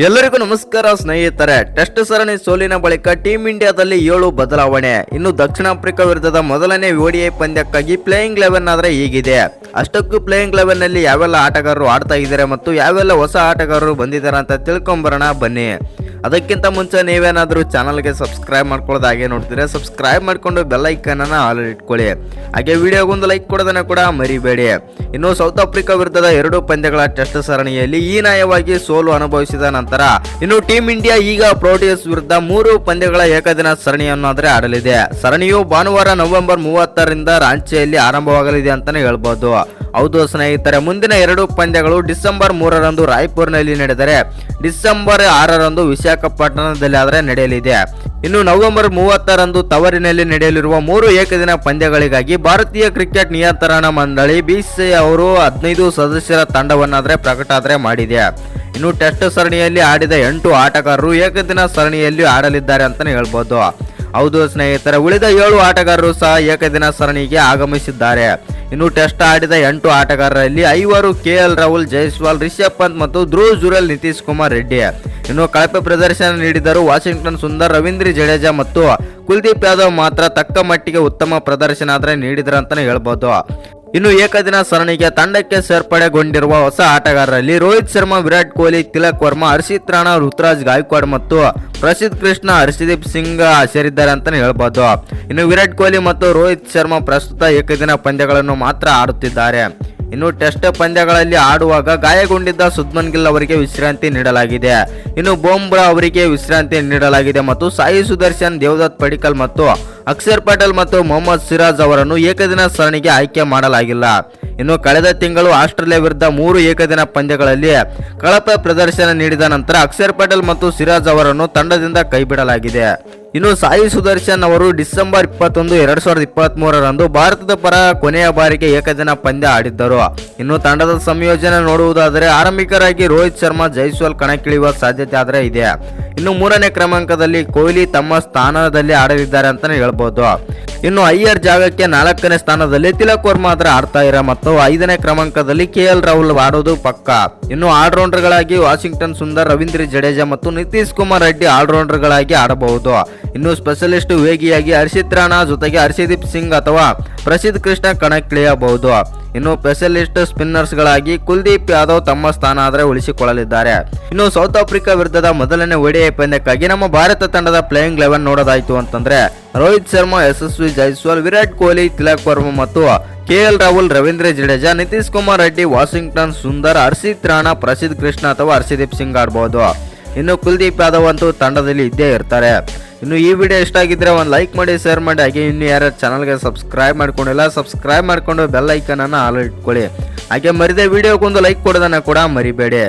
ಎಲ್ಲರಿಗೂ ನಮಸ್ಕಾರ, ಸ್ನೇಹಿತರೆ. ಟೆಸ್ಟ್ ಸರಣಿ ಸೋಲಿನ ಬಳಿಕ ಟೀಂ ಇಂಡಿಯಾದಲ್ಲಿ ಏಳು ಬದಲಾವಣೆ. ಇನ್ನು ದಕ್ಷಿಣ ಆಫ್ರಿಕಾ ವಿರುದ್ಧದ ಮೊದಲನೇ ಓಡಿಐ ಪಂದ್ಯಕ್ಕಾಗಿ ಪ್ಲೇಯಿಂಗ್ ಲೆವೆನ್ ಆದರೆ ಹೀಗಿದೆ. ಅಷ್ಟಕ್ಕೂ ಪ್ಲೇಯಿಂಗ್ ಲೆವೆನ್ನಲ್ಲಿ ಯಾವೆಲ್ಲ ಆಟಗಾರರು ಆಡ್ತಾ ಇದ್ದಾರೆ ಮತ್ತು ಯಾವೆಲ್ಲ ಹೊಸ ಆಟಗಾರರು ಬಂದಿದ್ದಾರೆ ಅಂತ ತಿಳ್ಕೊಂಬರೋಣ, ಬನ್ನಿ. ಅದಕ್ಕಿಂತ ಮುಂಚೆ ನೀವೇನಾದರೂ ಚಾನಲ್ಗೆ ಸಬ್ಸ್ಕ್ರೈಬ್ ಮಾಡ್ಕೊಳ್ಳೋದು ಹಾಗೆ ನೋಡ್ತೀರಾ ಸಬ್ಸ್ಕ್ರೈಬ್ ಮಾಡಿಕೊಂಡು ಬೆಲ್ ಐಕನ್ನ ಆಲ್ ಇಟ್ಕೊಳ್ಳಿ. ಹಾಗೆ ವಿಡಿಯೋಗೊಂದು ಲೈಕ್ ಕೊಡೋದನ್ನು ಕೂಡ ಮರಿಬೇಡಿ. ಇನ್ನು ಸೌತ್ ಆಫ್ರಿಕಾ ವಿರುದ್ಧದ ಎರಡು ಪಂದ್ಯಗಳ ಟೆಸ್ಟ್ ಸರಣಿಯಲ್ಲಿ ಹೀನಾಯವಾಗಿ ಸೋಲು ಅನುಭವಿಸಿದ ನಂತರ ಇನ್ನು ಟೀಂ ಇಂಡಿಯಾ ಈಗ ಪ್ರೋಟಿಯಸ್ ವಿರುದ್ಧ ಮೂರು ಪಂದ್ಯಗಳ ಏಕದಿನ ಸರಣಿಯನ್ನಾದ್ರೆ ಆಡಲಿದೆ. ಸರಣಿಯು ಭಾನುವಾರ ನವೆಂಬರ್ ಮೂವತ್ತರಿಂದ ರಾಂಚಿಯಲ್ಲಿ ಆರಂಭವಾಗಲಿದೆ ಅಂತಾನೆ ಹೇಳ್ಬೋದು. ಹೌದು ಸ್ನೇಹಿತರೆ, ಮುಂದಿನ ಎರಡು ಪಂದ್ಯಗಳು ಡಿಸೆಂಬರ್ ಮೂರರಂದು ರಾಯ್ಪುರ್ನಲ್ಲಿ ನಡೆದರೆ ಡಿಸೆಂಬರ್ ಆರರಂದು ವಿಶಾಖಪಟ್ಟಣದಲ್ಲಿ ಆದರೆ ನಡೆಯಲಿದೆ. ಇನ್ನು ನವೆಂಬರ್ ಮೂವತ್ತರಂದು ತವರಿನಲ್ಲಿ ನಡೆಯಲಿರುವ ಮೂರು ಏಕದಿನ ಪಂದ್ಯಗಳಿಗಾಗಿ ಭಾರತೀಯ ಕ್ರಿಕೆಟ್ ನಿಯಂತ್ರಣ ಮಂಡಳಿ ಬಿಸಿಸಿಐ ಅವರು ಹದಿನೈದು ಸದಸ್ಯರ ತಂಡವನ್ನಾದರೆ ಪ್ರಕಟಾದರೆ ಮಾಡಿದೆ. ಇನ್ನು ಟೆಸ್ಟ್ ಸರಣಿಯಲ್ಲಿ ಆಡಿದ ಎಂಟು ಆಟಗಾರರು ಏಕದಿನ ಸರಣಿಯಲ್ಲಿ ಆಡಲಿದ್ದಾರೆ ಅಂತಲೇ ಹೇಳ್ಬೋದು. ಹೌದು ಸ್ನೇಹಿತರೆ, ಉಳಿದ ಏಳು ಆಟಗಾರರು ಸಹ ಏಕದಿನ ಸರಣಿಗೆ ಆಗಮಿಸಿದ್ದಾರೆ. ಇನ್ನು ಟೆಸ್ಟ್ ಆಡಿದ ಎಂಟು ಆಟಗಾರರಲ್ಲಿ ಐವರು ಕೆ ಎಲ್ ರಾಹುಲ್, ಜೈಸ್ವಾಲ್ ರಿಷಬ್ ಪಂತ್ ಮತ್ತು ಧ್ರುವ್ ಜುರಲ್ ನಿತೀಶ್ ಕುಮಾರ್ ರೆಡ್ಡಿ. ಇನ್ನು ಕಳಪೆ ಪ್ರದರ್ಶನ ನೀಡಿದರು ವಾಷಿಂಗ್ಟನ್ ಸುಂದರ್, ರವೀಂದ್ರ ಜಡೇಜಾ ಮತ್ತು ಕುಲ್ದೀಪ್ ಯಾದವ್ ಮಾತ್ರ ತಕ್ಕ ಮಟ್ಟಿಗೆ ಉತ್ತಮ ಪ್ರದರ್ಶನ ಆದರೆ ನೀಡಿದರು ಅಂತಲೇ ಹೇಳ್ಬೋದು. ಇನ್ನು ಏಕದಿನ ಸರಣಿಗೆ ತಂಡಕ್ಕೆ ಸೇರ್ಪಡೆಗೊಂಡಿರುವ ಹೊಸ ಆಟಗಾರರಲ್ಲಿ ರೋಹಿತ್ ಶರ್ಮಾ, ವಿರಾಟ್ ಕೊಹ್ಲಿ, ತಿಲಕ್ ವರ್ಮಾ, ಹರ್ಷಿತ್ ರಾಣಾ, ಋತುರಾಜ್ ಗಾಯಕ್ವಾಡ್ ಮತ್ತು ಪ್ರಸಿದ್ಧ ಕೃಷ್ಣ, ಹರ್ಷದೀಪ್ ಸಿಂಗ್ ಸೇರಿದ್ದಾರೆ ಅಂತಲೇ ಹೇಳ್ಬೋದು. ಇನ್ನು ವಿರಾಟ್ ಕೊಹ್ಲಿ ಮತ್ತು ರೋಹಿತ್ ಶರ್ಮಾ ಪ್ರಸ್ತುತ ಏಕದಿನ ಪಂದ್ಯಗಳನ್ನು ಮಾತ್ರ ಆಡುತ್ತಿದ್ದಾರೆ. ಇನ್ನು ಟೆಸ್ಟ್ ಪಂದ್ಯಗಳಲ್ಲಿ ಆಡುವಾಗ ಗಾಯಗೊಂಡಿದ್ದ ಸುದ್ಮನ್ ಗಿಲ್ ಅವರಿಗೆ ವಿಶ್ರಾಂತಿ ನೀಡಲಾಗಿದೆ. ಇನ್ನು ಬೋಂಬ್ರಾ ಅವರಿಗೆ ವಿಶ್ರಾಂತಿ ನೀಡಲಾಗಿದೆ ಮತ್ತು ಸಾಯಿ ಸುದರ್ಶನ್, ದೇವದತ್ ಪಡಿಕಲ್ ಮತ್ತು ಅಕ್ಷರ್ ಪಟೇಲ್ ಮತ್ತು ಮೊಹಮ್ಮದ್ ಸಿರಾಜ್ ಅವರನ್ನು ಏಕದಿನ ಸರಣಿಗೆ ಆಯ್ಕೆ ಮಾಡಲಾಗಿಲ್ಲ. ಇನ್ನು ಕಳೆದ ತಿಂಗಳು ಆಸ್ಟ್ರೇಲಿಯಾ ವಿರುದ್ಧ ಮೂರು ಏಕದಿನ ಪಂದ್ಯಗಳಲ್ಲಿ ಕಳಪೆ ಪ್ರದರ್ಶನ ನೀಡಿದ ನಂತರ ಅಕ್ಷರ್ ಪಟೇಲ್ ಮತ್ತು ಸಿರಾಜ್ ಅವರನ್ನು ತಂಡದಿಂದ ಕೈಬಿಡಲಾಗಿದೆ. ಇನ್ನು ಸಾಯಿ ಸುದರ್ಶನ್ ಅವರು ಡಿಸೆಂಬರ್ ಇಪ್ಪತ್ತೊಂದು, ಎರಡು ಸಾವಿರದ ಇಪ್ಪತ್ತ್ ಮೂರರಂದು ಭಾರತದ ಪರ ಕೊನೆಯ ಬಾರಿಗೆ ಏಕದಿನ ಪಂದ್ಯ ಆಡಿದ್ದರು. ಇನ್ನು ತಂಡದ ಸಂಯೋಜನೆ ನೋಡುವುದಾದರೆ ಆರಂಭಿಕರಾಗಿ ರೋಹಿತ್ ಶರ್ಮಾ, ಜೈಸ್ವಾಲ್ ಕಣಕ್ಕಿಳಿಯುವ ಸಾಧ್ಯತೆ ಆದರೆ ಇದೆ. ಇನ್ನು ಮೂರನೇ ಕ್ರಮಾಂಕದಲ್ಲಿ ಕೊಹ್ಲಿ ತಮ್ಮ ಸ್ಥಾನದಲ್ಲಿ ಆಡಲಿದ್ದಾರೆ ಅಂತಲೇ ಹೇಳ್ಬೋದು. ಇನ್ನು ಐಯರ್ ಜಾಗಕ್ಕೆ ನಾಲ್ಕನೇ ಸ್ಥಾನದಲ್ಲಿ ತಿಲಕ್ ವರ್ಮಾ ಆದ್ರೆ ಆಡ್ತಾ ಇರ ಮತ್ತು ಐದನೇ ಕ್ರಮಾಂಕದಲ್ಲಿ ಕೆ ಎಲ್ ರಾಹುಲ್ ಆಡೋದು ಪಕ್ಕ. ಇನ್ನು ಆಲ್ರೌಂಡರ್ಗಳಾಗಿ ವಾಷಿಂಗ್ಟನ್ ಸುಂದರ್, ರವೀಂದ್ರ ಜಡೇಜಾ ಮತ್ತು ನಿತೀಶ್ ಕುಮಾರ್ ರೆಡ್ಡಿ ಆಲ್ರೌಂಡರ್ಗಳಾಗಿ ಆಡಬಹುದು. ಇನ್ನು ಸ್ಪೆಷಲಿಸ್ಟ್ ವೇಗಿಯಾಗಿ ಹರ್ಷಿತ್ ರಾಣಾ ಜೊತೆಗೆ ಹರ್ಷದೀಪ್ ಸಿಂಗ್ ಅಥವಾ ಪ್ರಸಿದ್ಧ ಕೃಷ್ಣ ಕಣಕ್ಕಿಳಿಯಬಹುದು. ಇನ್ನು ಸ್ಪೆಷಲಿಸ್ಟ್ ಸ್ಪಿನ್ನರ್ಸ್ಗಳಾಗಿ ಕುಲ್ದೀಪ್ ಯಾದವ್ ತಮ್ಮ ಸ್ಥಾನ ಆದರೆ ಉಳಿಸಿಕೊಳ್ಳಲಿದ್ದಾರೆ. ಇನ್ನು ಸೌತ್ ಆಫ್ರಿಕಾ ವಿರುದ್ಧದ ಮೊದಲನೇ ಒಡಿಐ ಪಂದ್ಯಕ್ಕಾಗಿ ನಮ್ಮ ಭಾರತ ತಂಡದ ಪ್ಲೇಯಿಂಗ್ ಲೆವೆನ್ ನೋಡೋದಾಯ್ತು ಅಂತಂದ್ರೆ ರೋಹಿತ್ ಶರ್ಮಾ, ಯಶಸ್ವಿ ಜೈಸ್ವಾಲ್, ವಿರಾಟ್ ಕೊಹ್ಲಿ, ತಿಲಕ್ ವರ್ಮಾ ಮತ್ತು K L Rahul, Ravindra Jadeja, Nitish Kumar Reddy, Washington Sundar, Harshit Rana, Prasidh Krishna ಅಥವಾ ಹರ್ಷದೀಪ್ ಸಿಂಗ್ ಆಡಬಹುದು ಇನ್ನು ಕುಲ್ದೀಪ್ ಯಾದವ್ ಅಂತೂ ತಂಡದಲ್ಲಿ ಇದ್ದೇ ಇರ್ತಾರೆ. ಇನ್ನು ಈ ವಿಡಿಯೋ ಇಷ್ಟ ಆಗಿದ್ರೆ ಒಂದು ಲೈಕ್ ಮಾಡಿ ಶೇರ್ ಮಾಡಿ, ಹಾಗೆ ಇನ್ನು ಯಾರು ಚಾನಲ್ಗೆ ಸಬ್ಸ್ಕ್ರೈಬ್ ಮಾಡ್ಕೊಂಡಿಲ್ಲ ಸಬ್ಸ್ಕ್ರೈಬ್ ಮಾಡ್ಕೊಂಡು ಬೆಲ್ ಐಕನನ್ನು ಆಲ್ ಇಟ್ಕೊಳ್ಳಿ. ಹಾಗೆ ಮರಿದೇ ವಿಡಿಯೋಗೊಂದು ಲೈಕ್ ಕೊಡೋದನ್ನ ಕೂಡ ಮರಿಬೇಡಿ.